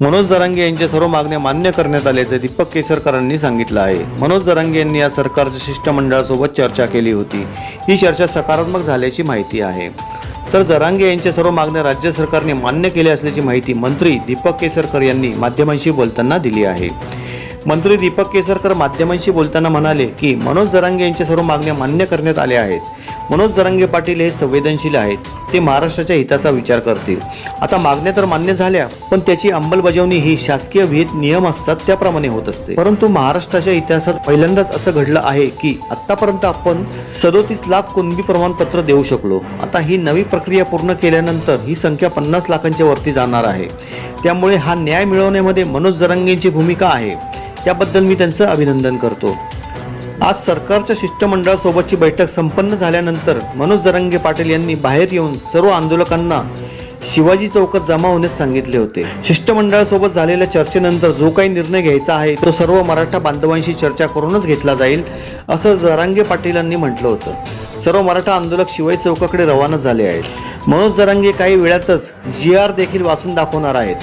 मनोज जरांगे यांच्या सर्व मागण्या मान्य करण्यात आल्याचे दीपक केसरकरांनी सांगितलं आहे. मनोज जरांगे यांनी या सरकारच्या शिष्टमंडळासोबत चर्चा केली होती. ही चर्चा सकारात्मक झाल्याची माहिती आहे. तर जरांगे यांच्या सर्व मागण्या राज्य सरकारने मान्य केल्या असल्याची माहिती मंत्री दीपक केसरकर यांनी माध्यमांशी बोलताना दिली आहे. मंत्री दीपक केसरकर माध्यमांशी बोलताना म्हणाले की मनोज जरांगे यांच्या सर्व मागण्या मान्य करण्यात आल्या आहेत. मनोज जरांगे पाटील हे संवेदनशील आहेत. ते महाराष्ट्राच्या हिताचा विचार करतील. आता मागण्या तर मान्य झाल्या पण त्याची अंमलबजावणी ही शासकीय विहित नियम असतात त्याप्रमाणे होत असते. परंतु महाराष्ट्राच्या इतिहासात पहिल्यांदाच असं घडलं आहे की आतापर्यंत आपण सदोतीस लाख कुणबी प्रमाणपत्र देऊ शकलो. आता ही नवी प्रक्रिया पूर्ण केल्यानंतर ही संख्या पन्नास लाखांच्या वरती जाणार आहे. त्यामुळे हा न्याय मिळवण्यामध्ये मनोज जरांगेंची भूमिका आहे. त्याबद्दल मी त्यांचं अभिनंदन करतो. आज सरकारच्या शिष्टमंडळासोबतची बैठक संपन्न झाल्यानंतर मनोज जरांगे पाटील यांनी बाहेर येऊन सर्व आंदोलकांना शिवाजी चौकात जमा होण्यास सांगितले होते. शिष्टमंडळासोबत झालेल्या चर्चेनंतर जो काही निर्णय घ्यायचा आहे तो सर्व मराठा बांधवांशी चर्चा करूनच घेतला जाईल असं जरांगे पाटीलांनी म्हटलं होतं. सर्व मराठा आंदोलक शिवाजी चौकाकडे रवाना झाले आहेत. मनोज जरांगे काही वेळातच जी आर देखील वाचून दाखवणार आहेत.